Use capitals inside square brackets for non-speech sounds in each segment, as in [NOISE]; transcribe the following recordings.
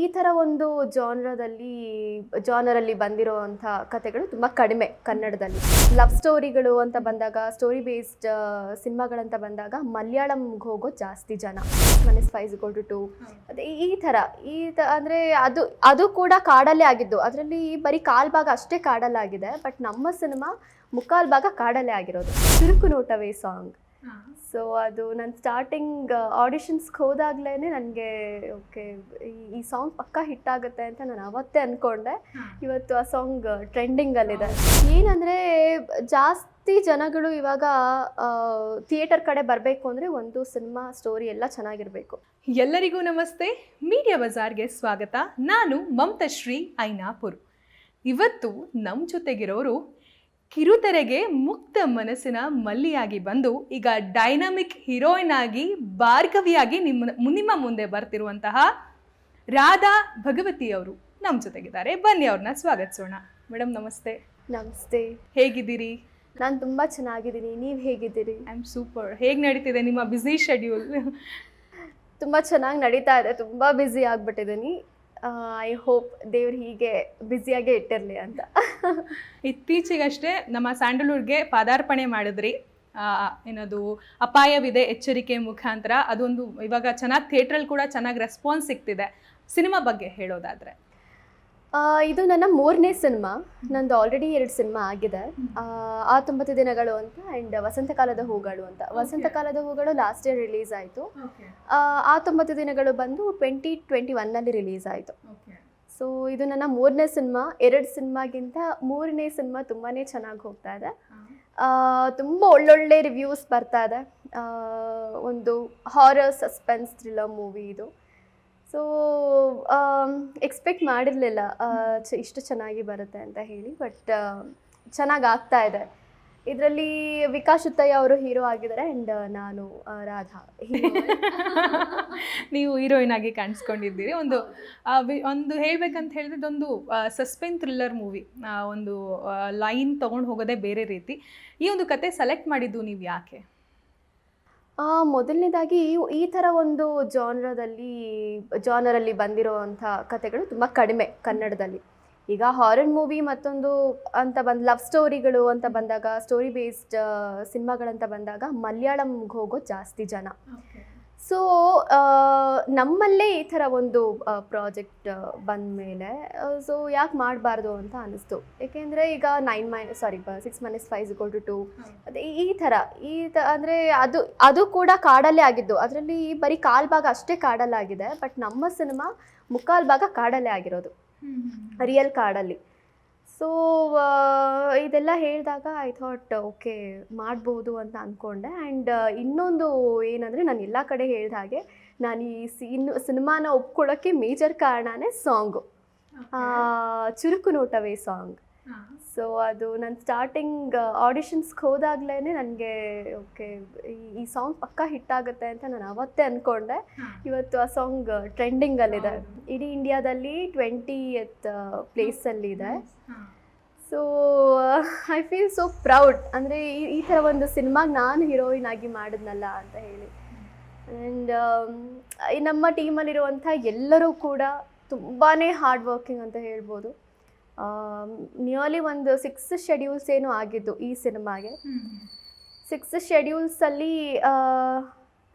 ಈ ಥರ ಒಂದು ಜಾನರದಲ್ಲಿ, ಜಾನರಲ್ಲಿ ಬಂದಿರೋವಂಥ ಕಥೆಗಳು ತುಂಬ ಕಡಿಮೆ ಕನ್ನಡದಲ್ಲಿ. ಲವ್ ಸ್ಟೋರಿಗಳು ಅಂತ ಬಂದಾಗ, ಸ್ಟೋರಿ ಬೇಸ್ಡ್ ಸಿನಿಮಾಗಳಂತ ಬಂದಾಗ ಮಲಯಾಳಂಗೆ ಹೋಗೋ ಜಾಸ್ತಿ ಜನ. ಮನೆ ಸ್ಪೈಸ್ ಗೋಲ್ಡ್ ಟು. ಅದೇ ಈ ಥರ. ಈ ತ, ಅಂದರೆ ಅದು ಅದು ಕೂಡ ಕಾಡಲ್ಲೇ ಆಗಿದ್ದು. ಅದರಲ್ಲಿ ಬರೀ ಕಾಲ್ ಭಾಗ ಅಷ್ಟೇ ಕಾಡಲ್ಲಾಗಿದೆ, ಬಟ್ ನಮ್ಮ ಸಿನಿಮಾ ಮುಕ್ಕಾಲ್ ಭಾಗ ಕಾಡಲ್ಲೇ ಆಗಿರೋದು. ಚುರುಕು ನೋಟವೇ ಸಾಂಗ್. ಸೊ ಅದು ನಾನು ಸ್ಟಾರ್ಟಿಂಗ್ ಆಡಿಷನ್ಸ್ಗೆ ಹೋದಾಗ್ಲೇ ನನಗೆ ಓಕೆ ಈ ಸಾಂಗ್ ಪಕ್ಕ ಹಿಟ್ ಆಗುತ್ತೆ ಅಂತ ನಾನು ಅವತ್ತೇ ಅಂದ್ಕೊಂಡೆ ಇವತ್ತು ಆ ಸಾಂಗ್ ಟ್ರೆಂಡಿಂಗಲ್ಲಿದೆ ಏನಂದರೆ ಜಾಸ್ತಿ ಜನಗಳು ಇವಾಗ ಥಿಯೇಟರ್ ಕಡೆ ಬರಬೇಕು ಅಂದರೆ ಒಂದು ಸಿನಿಮಾ ಸ್ಟೋರಿ ಎಲ್ಲ ಚೆನ್ನಾಗಿರಬೇಕು. ಎಲ್ಲರಿಗೂ ನಮಸ್ತೆ. ಮೀಡಿಯಾ ಬಜಾರ್ಗೆ ಸ್ವಾಗತ. ನಾನು ಮಮತಶ್ರೀ ಐನಾಪುರ್. ಇವತ್ತು ನಮ್ಮ ಜೊತೆಗಿರೋರು ಕಿರುತೆರೆಗೆ ಮುಕ್ತ ಮನಸ್ಸಿನ ಮಲ್ಲಿಯಾಗಿ ಬಂದು ಈಗ ಡೈನಾಮಿಕ್ ಹೀರೋಯಿನ್ ಆಗಿ ಭಾರ್ಗವಿಯಾಗಿ ನಿಮ್ಮ ನಿಮ್ಮ ಮುಂದೆ ಬರ್ತಿರುವಂತಹ ರಾಧಾ ಭಗವತಿ ಅವರು ನಮ್ಮ ಜೊತೆಗಿದ್ದಾರೆ. ಬನ್ನಿ ಅವ್ರನ್ನ ಸ್ವಾಗತಿಸೋಣ. ಮೇಡಮ್ ನಮಸ್ತೆ. ನಮಸ್ತೆ. ಹೇಗಿದ್ದೀರಿ? ನಾನು ತುಂಬ ಚೆನ್ನಾಗಿದ್ದೀನಿ. ನೀವು ಹೇಗಿದ್ದೀರಿ? I am super. ಹೇಗೆ ನಡೀತಿದೆ ನಿಮ್ಮ ಬ್ಯುಸಿ ಶೆಡ್ಯೂಲ್ ತುಂಬ ಚೆನ್ನಾಗಿ ನಡೀತಾ ಇದೆ. ತುಂಬ ಬ್ಯುಸಿ ಆಗಿಬಿಟ್ಟಿದ್ದೀನಿ. ಐ ಹೋಪ್ ದೇವ್ರು ಹೀಗೆ ಬ್ಯುಸಿಯಾಗೇ ಇಟ್ಟಿರಲಿ ಅಂತ. ಇತ್ತೀಚೆಗಷ್ಟೇ ನಮ್ಮ ಸ್ಯಾಂಡಲ್ವುಡ್ಗೆ ಪಾದಾರ್ಪಣೆ ಮಾಡಿದ್ರಿ. ಏನದು, ಅಪಾಯವಿದೆ ಎಚ್ಚರಿಕೆ ಮುಖಾಂತರ ಅದೊಂದು ಇವಾಗ ಚೆನ್ನಾಗಿ ಥಿಯೇಟ್ರಲ್ಲಿ ಕೂಡ ಚೆನ್ನಾಗಿ ರೆಸ್ಪಾನ್ಸ್ ಸಿಗ್ತಿದೆ. ಸಿನಿಮಾ ಬಗ್ಗೆ ಹೇಳೋದಾದ್ರೆ. ಇದು ನನ್ನ ಮೂರನೇ ಸಿನಿಮಾ. ನಂದು ಆಲ್ರೆಡಿ ಎರಡು ಸಿನಿಮಾ ಆಗಿದೆ. ಆ, ತೊಂಬತ್ತು ದಿನಗಳು ಅಂತ ಆ್ಯಂಡ್ ವಸಂತಕಾಲದ ಹೂಗಳು ಅಂತ. ವಸಂತಕಾಲದ ಹೂಗಳು ಲಾಸ್ಟ್ ಇಯರ್ ರಿಲೀಸ್ ಆಯಿತು. ಆ ತೊಂಬತ್ತು ದಿನಗಳು ಬಂದು ಟ್ವೆಂಟಿ ಟ್ವೆಂಟಿ ಒನ್ನಲ್ಲಿ ರಿಲೀಸ್ ಆಯಿತು. ಸೊ ಇದು ನನ್ನ ಮೂರನೇ ಸಿನಿಮಾ. ಎರಡು ಸಿನಿಮಾಗಿಂತ ಮೂರನೇ ಸಿನಿಮಾ ತುಂಬಾ ಚೆನ್ನಾಗಿ ಹೋಗ್ತಾ ಇದೆ. ತುಂಬ ಒಳ್ಳೊಳ್ಳೆ ರಿವ್ಯೂಸ್ ಬರ್ತಾ ಇದೆ. ಒಂದು ಹಾರರ್ ಸಸ್ಪೆನ್ಸ್ ಥ್ರಿಲ್ಲರ್ ಮೂವಿ ಇದು. ಸೊ ಎಕ್ಸ್ಪೆಕ್ಟ್ ಮಾಡಿರಲಿಲ್ಲ. ಇಷ್ಟು ಚೆನ್ನಾಗಿ ಬರುತ್ತೆ ಅಂತ ಹೇಳಿ ಬಟ್ ಚೆನ್ನಾಗಿ ಆಗ್ತಾ ಇದೆ. ಇದರಲ್ಲಿ ವಿಕಾಸ್ ಉತ್ತಯ್ಯ ಅವರು ಹೀರೋ ಆಗಿದ್ದಾರೆ ಆ್ಯಂಡ್ ನಾನು ರಾಧಾ [LAUGHS] ನೀವು ಹೀರೋಯಿನ್ ಆಗಿ ಕಾಣಿಸ್ಕೊಂಡಿದ್ದೀರಿ. ಒಂದು ಒಂದು ಹೇಳ್ಬೇಕಂತ ಹೇಳಿದ್ರೆ ಇದೊಂದು ಸಸ್ಪೆನ್ ಥ್ರಿಲ್ಲರ್ ಮೂವಿ ಒಂದು ಲೈನ್ ತೊಗೊಂಡು ಹೋಗೋದೇ ಬೇರೆ ರೀತಿ. ಈ ಒಂದು ಕತೆ ಸೆಲೆಕ್ಟ್ ಮಾಡಿದ್ದು ನೀವು ಯಾಕೆ? ಮೊದಲನೇದಾಗಿ ಈ ಥರ ಒಂದು ಜಾನ್ರದಲ್ಲಿ, ಜಾನರಲ್ಲಿ ಬಂದಿರೋವಂಥ ಕಥೆಗಳು ತುಂಬ ಕಡಿಮೆ ಕನ್ನಡದಲ್ಲಿ. ಈಗ ಹಾರರ್ ಮೂವಿ ಮತ್ತೊಂದು ಅಂತ ಬಂದು, ಲವ್ ಸ್ಟೋರಿಗಳು ಅಂತ ಬಂದಾಗ, ಸ್ಟೋರಿ ಬೇಸ್ಡ್ ಸಿನಿಮಾಗಳಂತ ಬಂದಾಗ ಮಲಯಾಳಂಗೆ ಹೋಗೋ ಜಾಸ್ತಿ ಜನ. ಸೊ ನಮ್ಮಲ್ಲೇ ಈ ಥರ ಒಂದು ಪ್ರಾಜೆಕ್ಟ್ ಬಂದ ಮೇಲೆ ಸೊ ಯಾಕೆ ಮಾಡಬಾರ್ದು ಅಂತ ಅನಿಸ್ತು ಏಕೆಂದರೆ ಈಗ nine my sorry six minus five equal to two ಅದೇ ಈ ಥರ ಈ ತ ಅಂದರೆ ಅದು ಅದು ಕೂಡ ಕಾಡಲ್ಲೇ ಆಗಿದ್ದು. ಅದರಲ್ಲಿ ಬರೀ ಕಾಲು ಭಾಗ ಅಷ್ಟೇ ಕಾಡಲ್ಲಾಗಿದೆ ಬಟ್ ನಮ್ಮ ಸಿನಿಮಾ ಮುಕ್ಕಾಲ್ ಭಾಗ ಕಾಡಲ್ಲೇ ಆಗಿರೋದು. ರಿಯಲ್ ಕಾಡಲ್ಲಿ. ಸೊ ಇದೆಲ್ಲ ಹೇಳಿದಾಗ ಐ ಥಾಟ್ ಓಕೆ ಮಾಡ್ಬೋದು ಅಂತ ಅಂದ್ಕೊಂಡೆ ಆ್ಯಂಡ್ ಇನ್ನೊಂದು ಏನಂದರೆ ನಾನು ಎಲ್ಲ ಕಡೆ ಹೇಳಿದ ಹಾಗೆ ನಾನು ಈ ಸೀನ್ ಸಿನಿಮಾನ ಒಪ್ಕೊಳ್ಳೋಕ್ಕೆ ಮೇಜರ್ ಕಾರಣನೇ ಸಾಂಗು ಚುರುಕು ನೋಟವೇ ಸಾಂಗ್ ಸೊ ಅದು ನಾನು ಸ್ಟಾರ್ಟಿಂಗ್ ಆಡಿಷನ್ಸ್ಗೆ ಹೋದಾಗ್ಲೇ ನನಗೆ ಓಕೆ ಈ ಸಾಂಗ್ ಪಕ್ಕ ಹಿಟ್ ಆಗುತ್ತೆ ಅಂತ ನಾನು ಅವತ್ತೇ ಅಂದ್ಕೊಂಡೆ ಇವತ್ತು ಆ ಸಾಂಗ್ ಟ್ರೆಂಡಿಂಗಲ್ಲಿದೆ ಇಡೀ ಇಂಡಿಯಾದಲ್ಲಿ twenty eighth ಪ್ಲೇಸಲ್ಲಿದೆ so I feel so proud ಅಂದರೆ ಈ ಈ ಥರ ಒಂದು ಸಿನಿಮಾಗೆ ನಾನು ಹೀರೋಯಿನ್ ಆಗಿ ಮಾಡಿದ್ನಲ್ಲ ಅಂತ ಹೇಳಿ. ಆ್ಯಂಡ್ ನಮ್ಮ ಟೀಮಲ್ಲಿರುವಂಥ ಎಲ್ಲರೂ ಕೂಡ ತುಂಬಾ ಹಾರ್ಡ್ ವರ್ಕಿಂಗ್ ಅಂತ ಹೇಳ್ಬೋದು. ನಿಯರ್ಲಿ ಒಂದು ಸಿಕ್ಸ್ ಶೆಡ್ಯೂಲ್ಸ್ ಏನು ಆಗಿದ್ದು ಈ ಸಿನಿಮಾಗೆ. ಸಿಕ್ಸ್ ಶೆಡ್ಯೂಲ್ಸಲ್ಲಿ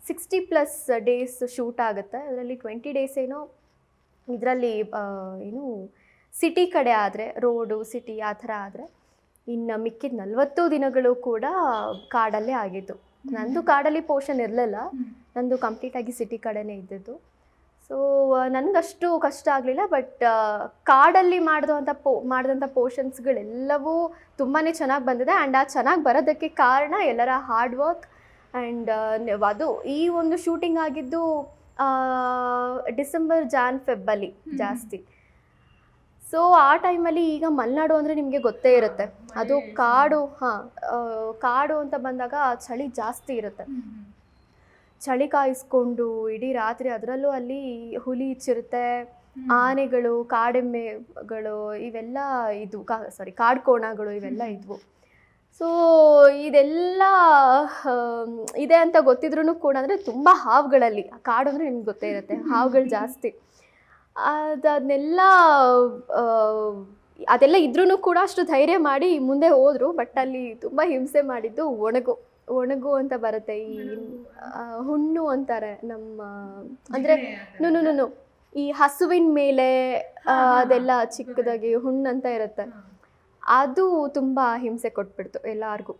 ಸಿಕ್ಸ್ಟಿ ಪ್ಲಸ್ ಡೇಸ್ ಶೂಟ್ ಆಗುತ್ತೆ. ಅದರಲ್ಲಿ ಟ್ವೆಂಟಿ ಡೇಸ್ ಏನೋ ಇದರಲ್ಲಿ ಏನು ಸಿಟಿ ಕಡೆ ಆದರೆ ರೋಡು ಸಿಟಿ ಆ ಥರ ಆದರೆ ಇನ್ನು ಮಿಕ್ಕಿದ ನಲವತ್ತು ದಿನಗಳು ಕೂಡ ಕಾಡಲ್ಲೇ ಆಗಿದ್ದು. ನಂದು ಕಾಡಲ್ಲಿ ಪೋರ್ಷನ್ ಇರಲಿಲ್ಲ. ನಂದು ಕಂಪ್ಲೀಟಾಗಿ ಸಿಟಿ ಕಡೆನೇ ಇದ್ದಿದ್ದು. ಸೊ ನನಗಷ್ಟು ಕಷ್ಟ ಆಗಲಿಲ್ಲ ಬಟ್ ಕಾಡಲ್ಲಿ ಮಾಡಿದಂಥ ಪೋ ಮಾಡಿದಂಥ ಪೋರ್ಷನ್ಸ್ಗಳೆಲ್ಲವೂ ತುಂಬಾ ಚೆನ್ನಾಗಿ ಬಂದಿದೆ. ಆ್ಯಂಡ್ ಆ ಚೆನ್ನಾಗಿ ಬರೋದಕ್ಕೆ ಕಾರಣ ಎಲ್ಲರ ಹಾರ್ಡ್ ವರ್ಕ್ ಆ್ಯಂಡ್ ಅದು ಈ ಒಂದು ಶೂಟಿಂಗ್ ಆಗಿದ್ದು ಡಿಸೆಂಬರ್ ಜಾನ್ ಫೆಬ್ಬಲ್ಲಿ ಜಾಸ್ತಿ. ಸೊ ಆ ಟೈಮಲ್ಲಿ ಈಗ ಮಲೆನಾಡು ಅಂದರೆ ನಿಮಗೆ ಗೊತ್ತೇ ಇರುತ್ತೆ. ಅದು ಕಾಡು ಹಾಂ ಕಾಡು ಅಂತ ಬಂದಾಗ ಚಳಿ ಜಾಸ್ತಿ ಇರುತ್ತೆ. ಚಳಿ ಕಾಯಿಸ್ಕೊಂಡು ಇಡೀ ರಾತ್ರಿ ಅದರಲ್ಲೂ ಅಲ್ಲಿ ಹುಲಿ ಚಿರತೆ ಆನೆಗಳು ಕಾಡೆಮ್ಮೆಗಳು ಇವೆಲ್ಲ ಇದು ಕಾ ಸಾರಿ ಕಾಡು ಕೋಣಗಳು ಇವೆಲ್ಲ ಇದ್ವು. ಸೊ ಇದೆಲ್ಲ ಇದೆ ಅಂತ ಗೊತ್ತಿದ್ರೂ ಕೂಡ ಅಂದರೆ ತುಂಬ ಹಾವುಗಳಲ್ಲಿ. ಕಾಡು ಅಂದರೆ ನಿಮ್ಗೆ ಗೊತ್ತೇ ಇರುತ್ತೆ. ಹಾವುಗಳು ಜಾಸ್ತಿ. ಅದು ಅದನ್ನೆಲ್ಲ ಅದೆಲ್ಲ ಇದ್ರೂ ಕೂಡ ಅಷ್ಟು ಧೈರ್ಯ ಮಾಡಿ ಮುಂದೆ ಹೋದ್ರು ಬಟ್ ಅಲ್ಲಿ ತುಂಬ ಹಿಂಸೆ ಮಾಡಿದ್ದು ಒಣಗು ಒಣಗು ಅಂತ ಬರುತ್ತೆ ಈ ಹುಣ್ಣು ಅಂತಾರೆ ನಮ್ಮ ಅಂದರೆ ನುನು. ಈ ಹಸುವಿನ ಮೇಲೆ ಅದೆಲ್ಲ ಚಿಕ್ಕದಾಗಿ ಹುಣ್ಣು ಅಂತ ಇರುತ್ತೆ ಅದು ತುಂಬ ಹಿಂಸೆ ಕೊಟ್ಬಿಡ್ತು ಎಲ್ಲಾರ್ಗೂ.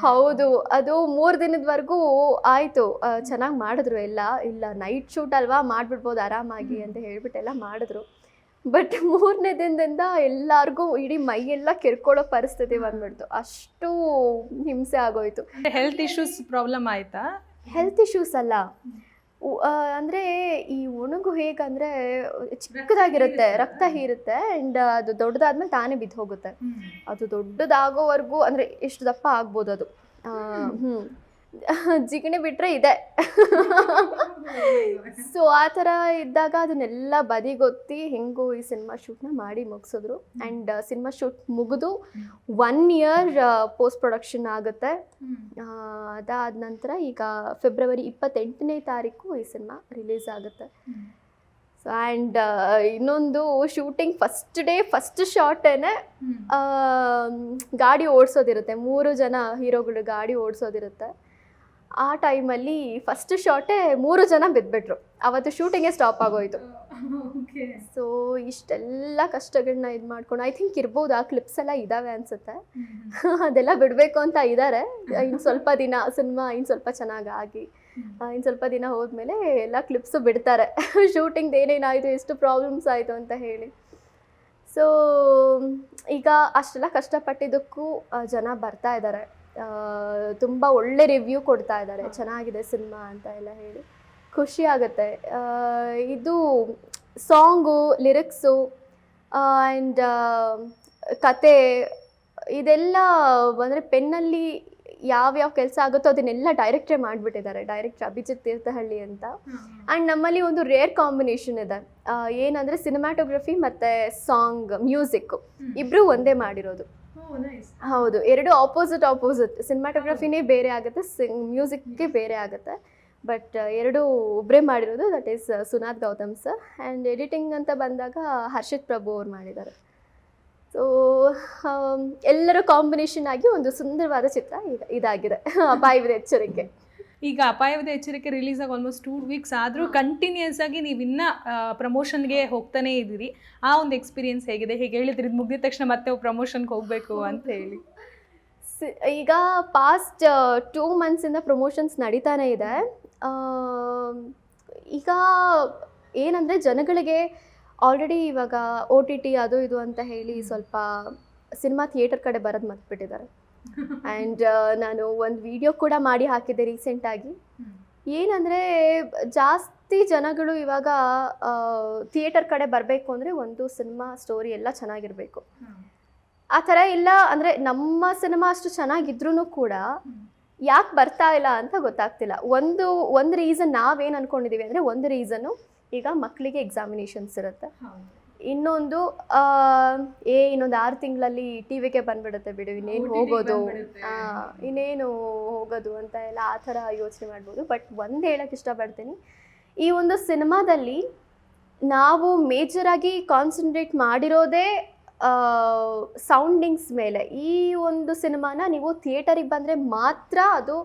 ಹೌದು ಅದು ಮೂರು ದಿನದವರೆಗೂ ಆಯಿತು. ಚೆನ್ನಾಗಿ ಮಾಡಿದ್ರು ಎಲ್ಲ. ಇಲ್ಲ ನೈಟ್ ಶೂಟ್ ಅಲ್ವಾ ಮಾಡಿಬಿಡ್ಬೋದು ಆರಾಮಾಗಿ ಅಂತ ಹೇಳ್ಬಿಟ್ಟು ಎಲ್ಲ ಮಾಡಿದ್ರು. ಬಟ್ ಮೂರನೇ ದಿನದಿಂದ ಎಲ್ಲರಿಗೂ ಇಡೀ ಮೈಯೆಲ್ಲ ಕೆರ್ಕೊಳ್ಳೋ ಪರಿಸ್ಥಿತಿ ಬಂದ್ಬಿಡ್ತು. ಅಷ್ಟು ಹಿಂಸೆ ಆಗೋಯ್ತು. ಹೆಲ್ತ್ ಇಶ್ಯೂಸ್ ಪ್ರಾಬ್ಲಮ್ ಆಯ್ತಾ? ಹೆಲ್ತ್ ಇಶ್ಯೂಸ್ ಅಲ್ಲ. ಅಂದ್ರೆ ಈ ಒಣಗು ಹೇಗಂದ್ರೆ ಚಿಕ್ಕದಾಗಿರುತ್ತೆ ರಕ್ತ ಹೀರುತ್ತೆ. ಅಂಡ್ ಅದು ದೊಡ್ಡದಾದ್ಮೇಲೆ ತಾನೇ ಬಿದ್ದು ಹೋಗುತ್ತೆ ಅದು ದೊಡ್ಡದಾಗೋವರೆಗೂ ಅಂದ್ರೆ ಎಷ್ಟು ದಪ್ಪ ಆಗ್ಬೋದು ಅದು. ಆ, ಹ್ಮ್. [LAUGHS] ಜಿಗಣೆ ಬಿಟ್ರೆ ಇದೆ. [LAUGHS] ಸೊ ಆ ಥರ ಇದ್ದಾಗ ಅದನ್ನೆಲ್ಲ ಬದಿಗೊತ್ತಿ ಹೆಂಗೋ ಈ ಸಿನಿಮಾ ಶೂಟ್ನ ಮಾಡಿ ಮುಗಿಸಿದ್ರು. ಆ್ಯಂಡ್ ಸಿನಿಮಾ ಶೂಟ್ ಮುಗಿದು ಒನ್ ಇಯರ್ ಪೋಸ್ಟ್ ಪ್ರೊಡಕ್ಷನ್ ಆಗುತ್ತೆ. ಅದಾದ ನಂತರ ಈಗ ಫೆಬ್ರವರಿ ಇಪ್ಪತ್ತೆಂಟನೇ ತಾರೀಕು ಈ ಸಿನಿಮಾ ರಿಲೀಸ್ ಆಗುತ್ತೆ. ಸೊ ಆ್ಯಂಡ್ ಇನ್ನೊಂದು ಶೂಟಿಂಗ್ ಫಸ್ಟ್ ಡೇ ಫಸ್ಟ್ ಶಾರ್ಟೇನೆ ಗಾಡಿ ಓಡಿಸೋದಿರುತ್ತೆ. ಮೂರು ಜನ ಹೀರೋಗಳು ಗಾಡಿ ಓಡಿಸೋದಿರುತ್ತೆ. ಆ ಟೈಮಲ್ಲಿ ಫಸ್ಟ್ ಶಾಟೇ ಮೂರು ಜನ ಬಿದ್ದುಬಿಟ್ರು ಅವತ್ತು ಶೂಟಿಂಗೇ ಸ್ಟಾಪ್ ಆಗೋಯ್ತು. ಸೊ ಇಷ್ಟೆಲ್ಲ ಕಷ್ಟಗಳನ್ನ ಇದು ಮಾಡ್ಕೊಂಡು ಐ ಥಿಂಕ್ ಇರ್ಬೋದು ಆ ಕ್ಲಿಪ್ಸ್ ಎಲ್ಲ ಇದ್ದಾವೆ ಅನ್ಸುತ್ತೆ. [LAUGHS] ಅದೆಲ್ಲ ಬಿಡಬೇಕು ಅಂತ ಇದ್ದಾರೆ ಇನ್ನು ಸ್ವಲ್ಪ ದಿನ ಸಿನಿಮಾ ಇನ್ನು ಸ್ವಲ್ಪ ಚೆನ್ನಾಗಿ ಆಗಿ ಇನ್ನು ಸ್ವಲ್ಪ ದಿನ ಹೋದ್ಮೇಲೆ ಎಲ್ಲ ಕ್ಲಿಪ್ಸು ಬಿಡ್ತಾರೆ. [LAUGHS] ಶೂಟಿಂಗ್ದು ಏನೇನಾಯಿತು ಎಷ್ಟು ಪ್ರಾಬ್ಲಮ್ಸ್ ಆಯಿತು ಅಂತ ಹೇಳಿ. ಸೊ ಈಗ ಅಷ್ಟೆಲ್ಲ ಕಷ್ಟಪಟ್ಟಿದ್ದಕ್ಕೂ ಜನ ಬರ್ತಾ ಇದ್ದಾರೆ ತುಂಬ ಒಳ್ಳೆ ರಿವ್ಯೂ ಕೊಡ್ತಾ ಇದ್ದಾರೆ. ಚೆನ್ನಾಗಿದೆ ಸಿನಿಮಾ ಅಂತ ಎಲ್ಲ ಹೇಳಿ. ಖುಷಿ ಆಗುತ್ತೆ. ಇದು ಸಾಂಗು ಲಿರಿಕ್ಸು ಆ್ಯಂಡ್ ಕತೆ, ಇದೆಲ್ಲ ಅಂದರೆ ಪೆನ್ನಲ್ಲಿ ಯಾವ್ಯಾವ ಕೆಲಸ ಆಗುತ್ತೋ ಅದನ್ನೆಲ್ಲ ಡೈರೆಕ್ಟೇ ಮಾಡಿಬಿಟ್ಟಿದ್ದಾರೆ. ಡೈರೆಕ್ಟರ್ ಅಭಿಜಿತ್ ತೀರ್ಥಹಳ್ಳಿ ಅಂತ. ಆ್ಯಂಡ್ ನಮ್ಮಲ್ಲಿ ಒಂದು ರೇರ್ ಕಾಂಬಿನೇಷನ್ ಇದೆ. ಏನಂದರೆ ಏನಂದ್ರೆ ಸಿನಿಮಾಟೋಗ್ರಫಿ ಮತ್ತು ಸಾಂಗ್ ಮ್ಯೂಸಿಕ್ ಇಬ್ಬರು ಒಂದೇ ಮಾಡಿರೋದು. ಹೌದು ಎರಡು ಆಪೋಸಿಟ್ ಆಪೋಸಿಟ್ ಸಿನಿಮಾಟೋಗ್ರಫಿನೇ ಬೇರೆ ಆಗುತ್ತೆ ಸಿಂಗ್ ಮ್ಯೂಸಿಕ್ಗೆ ಬೇರೆ ಆಗುತ್ತೆ. ಬಟ್ ಎರಡು ಒಬ್ಬರೇ ಮಾಡಿರೋದು that is Sunath Gautam sir and editing ಅಂತ ಬಂದಾಗ ಹರ್ಷಿತ್ ಪ್ರಭು ಅವ್ರು ಮಾಡಿದ್ದಾರೆ. ಸೊ ಎಲ್ಲರ ಕಾಂಬಿನೇಷನ್ ಆಗಿ ಒಂದು ಸುಂದರವಾದ ಚಿತ್ರ ಇದಾಗಿದೆ. [LAUGHS] ಅಪಾಯವಿದೆ ಎಚ್ಚರಿಕೆ. ಈಗ ಅಪಾಯದ ಎಚ್ಚರಿಕೆ ರಿಲೀಸ್ ಆಗಿ ಆಲ್ಮೋಸ್ಟ್ ಟೂ ವೀಕ್ಸ್ ಆದರೂ ಕಂಟಿನ್ಯೂಸ್ ಆಗಿ ನೀವು ಇನ್ನ ಪ್ರಮೋಷನ್ಗೆ ಹೋಗ್ತಾನೇ ಇದ್ದೀರಿ. ಆ ಒಂದು ಎಕ್ಸ್ಪೀರಿಯನ್ಸ್ ಹೇಗಿದೆ? ಹೇಗೆ ಹೇಳಿದ್ರಿ? ಇದು ಮುಗಿದ ತಕ್ಷಣ ಮತ್ತೆ ಪ್ರಮೋಷನ್ಗೆ ಹೋಗಬೇಕು ಅಂತ ಹೇಳಿ. ಈಗ ಪಾಸ್ಟ್ ಟೂ ಮಂತ್ಸಿಂದ ಪ್ರಮೋಷನ್ಸ್ ನಡೀತಾನೆ ಇದೆ. ಈಗ ಏನಂದರೆ ಜನಗಳಿಗೆ ಆಲ್ರೆಡಿ ಇವಾಗ ಒ ಟಿ ಟಿ ಅದು ಇದು ಅಂತ ಹೇಳಿ ಸ್ವಲ್ಪ ಸಿನಿಮಾ ಥಿಯೇಟರ್ ಕಡೆ ಬರೋದು ಮರ್ತುಬಿಟ್ಟಿದ್ದಾರೆ. [LAUGHS] ಆ್ಯಂಡ್ ನಾನು ಒಂದು ವಿಡಿಯೋ ಕೂಡ ಮಾಡಿ ಹಾಕಿದ್ದೆ ರೀಸೆಂಟಾಗಿ. ಏನಂದರೆ ಜಾಸ್ತಿ ಜನಗಳು ಇವಾಗ ಥಿಯೇಟರ್ ಕಡೆ ಬರಬೇಕು ಅಂದರೆ ಒಂದು ಸಿನಿಮಾ ಸ್ಟೋರಿ ಎಲ್ಲ ಚೆನ್ನಾಗಿರಬೇಕು. ಆ ಥರ ಇಲ್ಲ ಅಂದರೆ ನಮ್ಮ ಸಿನಿಮಾ ಅಷ್ಟು ಚೆನ್ನಾಗಿದ್ರೂ ಕೂಡ ಯಾಕೆ ಬರ್ತಾ ಇಲ್ಲ ಅಂತ ಗೊತ್ತಾಗ್ತಿಲ್ಲ. ಒಂದು ಒಂದು ರೀಸನ್ ನಾವೇನು ಅನ್ಕೊಂಡಿದೀವಿ ಅಂದರೆ ಒಂದು ರೀಸನ್ನು ಈಗ ಮಕ್ಕಳಿಗೆ ಎಕ್ಸಾಮಿನೇಷನ್ಸ್ ಇರುತ್ತೆ. ಇನ್ನೊಂದು ಏ ಇನ್ನೊಂದು ಆರು ತಿಂಗಳಲ್ಲಿ ಟಿ ವಿಗೆ ಬಂದ್ಬಿಡುತ್ತೆ ಬಿಡು ಇನ್ನೇನು ಹೋಗೋದು? ಇನ್ನೇನು ಹೋಗೋದು ಅಂತ ಎಲ್ಲ ಆ ಥರ ಯೋಚನೆ ಮಾಡ್ಬೋದು. ಬಟ್ ಒಂದು ಹೇಳಕ್ಕೆ ಇಷ್ಟಪಡ್ತೀನಿ ಈ ಒಂದು ಸಿನಿಮಾದಲ್ಲಿ ನಾವು ಮೇಜರಾಗಿ ಕಾನ್ಸಂಟ್ರೇಟ್ ಮಾಡಿರೋದೇ ಸೌಂಡಿಂಗ್ಸ್ ಮೇಲೆ. ಈ ಒಂದು ಸಿನಿಮಾನ ನೀವು ಥಿಯೇಟರಿಗೆ ಬಂದರೆ ಮಾತ್ರ ಅದು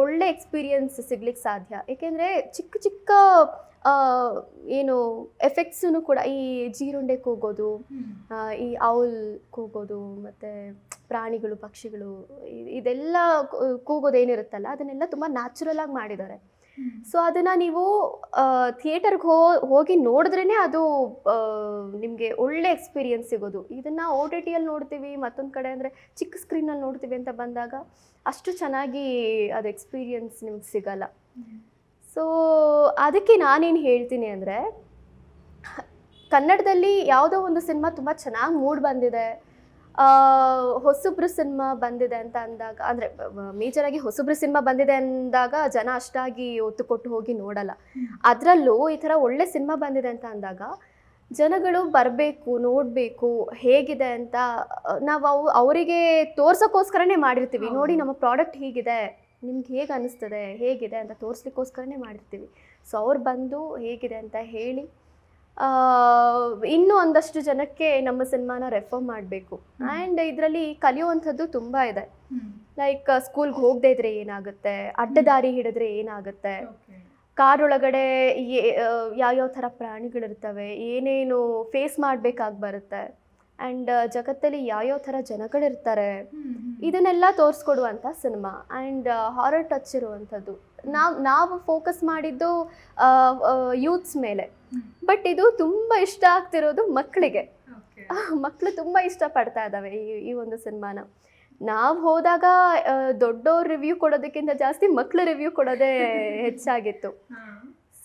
ಒಳ್ಳೆ ಎಕ್ಸ್ಪೀರಿಯನ್ಸ್ ಸಿಗ್ಲಿಕ್ಕೆ ಸಾಧ್ಯ. ಏಕೆಂದರೆ ಚಿಕ್ಕ ಚಿಕ್ಕ ಏನು ಎಫೆಕ್ಟ್ಸೂ ಕೂಡ ಈ ಜೀರುಂಡೆ ಕೂಗೋದು ಈ ಅವಲ್ ಕೂಗೋದು ಮತ್ತು ಪ್ರಾಣಿಗಳು ಪಕ್ಷಿಗಳು ಇದೆಲ್ಲ ಕೂಗೋದು ಏನಿರುತ್ತಲ್ಲ ಅದನ್ನೆಲ್ಲ ತುಂಬ ನ್ಯಾಚುರಲ್ ಆಗಿ ಮಾಡಿದ್ದಾರೆ. ಸೊ ಅದನ್ನು ನೀವು ಥಿಯೇಟರ್ಗೆ ಹೋ ಹೋಗಿ ನೋಡಿದ್ರೇ ಅದು ನಿಮಗೆ ಒಳ್ಳೆ ಎಕ್ಸ್ಪೀರಿಯನ್ಸ್ ಸಿಗೋದು. ಇದನ್ನು ಓ ಟಿ ಟಿಯಲ್ಲಿ ನೋಡ್ತೀವಿ ಮತ್ತೊಂದು ಕಡೆ ಅಂದರೆ ಚಿಕ್ಕ ಸ್ಕ್ರೀನಲ್ಲಿ ನೋಡ್ತೀವಿ ಅಂತ ಬಂದಾಗ ಅಷ್ಟು ಚೆನ್ನಾಗಿ ಅದು ಎಕ್ಸ್ಪೀರಿಯನ್ಸ್ ನಿಮ್ಗೆ ಸಿಗಲ್ಲ. ಸೊ ಅದಕ್ಕೆ ನಾನೇನು ಹೇಳ್ತೀನಿ ಅಂದರೆ ಕನ್ನಡದಲ್ಲಿ ಯಾವುದೋ ಒಂದು ಸಿನಿಮಾ ತುಂಬ ಚೆನ್ನಾಗಿ ಮೂಡ್ ಬಂದಿದೆ. ಹೊಸಬ್ರು ಸಿನಿಮಾ ಬಂದಿದೆ ಅಂತ ಅಂದಾಗ ಅಂದರೆ ಮೇಜರಾಗಿ ಹೊಸಬ್ರು ಸಿನಿಮಾ ಬಂದಿದೆ ಅಂದಾಗ ಜನ ಅಷ್ಟಾಗಿ ಒತ್ತು ಕೊಟ್ಟು ಹೋಗಿ ನೋಡಲ್ಲ. ಅದರಲ್ಲೂ ಈ ಥರ ಒಳ್ಳೆ ಸಿನಿಮಾ ಬಂದಿದೆ ಅಂತ ಅಂದಾಗ ಜನಗಳು ಬರಬೇಕು ನೋಡಬೇಕು ಹೇಗಿದೆ ಅಂತ ನಾವು ಅವು ಅವರಿಗೆ ತೋರ್ಸೋಕ್ಕೋಸ್ಕರನೇ ಮಾಡಿರ್ತೀವಿ. ನೋಡಿ ನಮ್ಮ ಪ್ರಾಡಕ್ಟ್ ಹೀಗಿದೆ. ನಿಮ್ಗೆ ಹೇಗೆ ಅನಿಸ್ತದೆ ಹೇಗಿದೆ ಅಂತ ತೋರಿಸ್ಲಿಕ್ಕೋಸ್ಕರನೇ ಮಾಡಿರ್ತೀವಿ. ಸೊ ಅವ್ರು ಬಂದು ಹೇಗಿದೆ ಅಂತ ಹೇಳಿ ಇನ್ನೂ ಒಂದಷ್ಟು ಜನಕ್ಕೆ ನಮ್ಮ ಸಿನಿಮಾನ ರೆಫರ್ ಮಾಡಬೇಕು. ಆ್ಯಂಡ್ ಇದರಲ್ಲಿ ಕಲಿಯುವಂಥದ್ದು ತುಂಬ ಇದೆ. ಲೈಕ್ ಸ್ಕೂಲ್ಗೆ ಹೋಗದೆ ಇದ್ರೆ ಏನಾಗುತ್ತೆ ಅಡ್ಡದಾರಿ ಹಿಡಿದ್ರೆ ಏನಾಗುತ್ತೆ ಕಾರ್ ಒಳಗಡೆ ಏ- ಆ, ಯಾವ್ಯಾವ ಥರ ಪ್ರಾಣಿಗಳಿರ್ತವೆ ಏನೇನು ಫೇಸ್ ಮಾಡಬೇಕಾಗಿ ಬರುತ್ತೆ ಆ್ಯಂಡ್ ಜಗತ್ತಲ್ಲಿ ಯಾವ್ಯಾವ ಥರ ಜನಗಳಿರ್ತಾರೆ ಇದನ್ನೆಲ್ಲ ತೋರಿಸ್ಕೊಡುವಂಥ ಸಿನಿಮಾ. ಆ್ಯಂಡ್ ಹಾರರ್ ಟಚ್ ಇರುವಂಥದ್ದು. ನಾವು ನಾವು ಫೋಕಸ್ ಮಾಡಿದ್ದು ಯೂತ್ಸ್ ಮೇಲೆ. ಬಟ್ ಇದು ತುಂಬ ಇಷ್ಟ ಆಗ್ತಿರೋದು ಮಕ್ಕಳಿಗೆ [LAUGHS] ಮಕ್ಕಳು ತುಂಬ ಇಷ್ಟಪಡ್ತಾ ಇದ್ದಾವೆ ಈ ಈ ಒಂದು ಸಿನಿಮಾನ. ನಾವು ಹೋದಾಗ ದೊಡ್ಡವ್ರ ರಿವ್ಯೂ ಕೊಡೋದಕ್ಕಿಂತ ಜಾಸ್ತಿ ಮಕ್ಕಳು ರಿವ್ಯೂ ಕೊಡೋದೇ [LAUGHS] ಹೆಚ್ಚಾಗಿತ್ತು.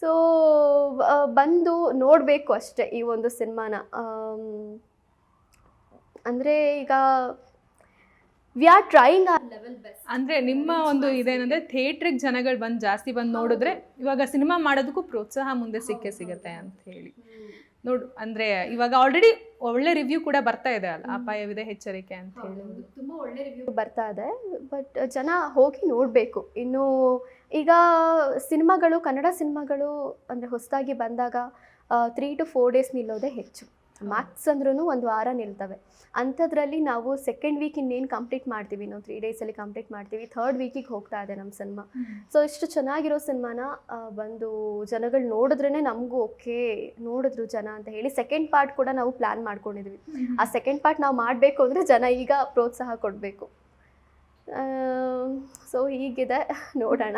ಸೊ ಬಂದು ನೋಡಬೇಕು ಅಷ್ಟೇ ಈ ಒಂದು ಸಿನಿಮಾನ. ಅಂದರೆ ಈಗ we are trying our level best ಅಂದ್ರೆ ನಿಮ್ಮ ಒಂದು ಇದೇನಂದ್ರೆ ಥಿಯೇಟ್ರಿಗೆ ಜನಗಳು ಬಂದು ಜಾಸ್ತಿ ಬಂದು ನೋಡಿದ್ರೆ ಇವಾಗ ಸಿನಿಮಾ ಮಾಡೋದಕ್ಕೂ ಪ್ರೋತ್ಸಾಹ ಮುಂದೆ ಸಿಕ್ಕೇ ಸಿಗುತ್ತೆ ಅಂತ ಹೇಳಿ. ನೋಡು ಅಂದ್ರೆ ಇವಾಗ ಆಲ್ರೆಡಿ ಒಳ್ಳೆ ರಿವ್ಯೂ ಕೂಡ ಬರ್ತಾ ಇದೆ ಅಲ್ಲ ಅಪಾಯವಿದೆ ಎಚ್ಚರಿಕೆ ಅಂತ ಹೇಳಿ. ತುಂಬ ಒಳ್ಳೆ ರಿವ್ಯೂ ಬರ್ತಾ ಇದೆ ಬಟ್ ಜನ ಹೋಗಿ ನೋಡಬೇಕು. ಇನ್ನು ಈಗ ಸಿನಿಮಾಗಳು ಕನ್ನಡ ಸಿನಿಮಾಗಳು ಅಂದರೆ ಹೊಸದಾಗಿ ಬಂದಾಗ ತ್ರೀ ಟು ಫೋರ್ ಡೇಸ್ ನಿಲ್ಲೋದೇ ಹೆಚ್ಚು. ಮ್ಯಾಕ್ಸ್ ಅಂದ್ರೂ ಒಂದು ವಾರ ನಿಲ್ತವೆ. ಅಂಥದ್ರಲ್ಲಿ ನಾವು ಸೆಕೆಂಡ್ ವೀಕ್ ಇನ್ನೇನು ಕಂಪ್ಲೀಟ್ ಮಾಡ್ತೀವಿ ನಾವು ತ್ರೀ ಡೇಸಲ್ಲಿ ಕಂಪ್ಲೀಟ್ ಮಾಡ್ತೀವಿ ಥರ್ಡ್ ವೀಕಿಗೆ ಹೋಗ್ತಾ ಇದೆ ನಮ್ಮ ಸಿನಿಮಾ ಸೊ ಇಷ್ಟು ಚೆನ್ನಾಗಿರೋ ಸಿನಿಮಾನ ಬಂದು ಜನಗಳು ನೋಡಿದ್ರೇ ನಮಗೂ ಓಕೆ ನೋಡಿದ್ರು ಜನ ಅಂತ ಹೇಳಿ ಸೆಕೆಂಡ್ ಪಾರ್ಟ್ ಕೂಡ ನಾವು ಪ್ಲ್ಯಾನ್ ಮಾಡ್ಕೊಂಡಿದ್ವಿ. ಆ ಸೆಕೆಂಡ್ ಪಾರ್ಟ್ ನಾವು ಮಾಡಬೇಕು ಅಂದರೆ ಜನ ಈಗ ಪ್ರೋತ್ಸಾಹ ಕೊಡಬೇಕು. ಸೊ ಹೀಗಿದೆ. ನೋಡೋಣ.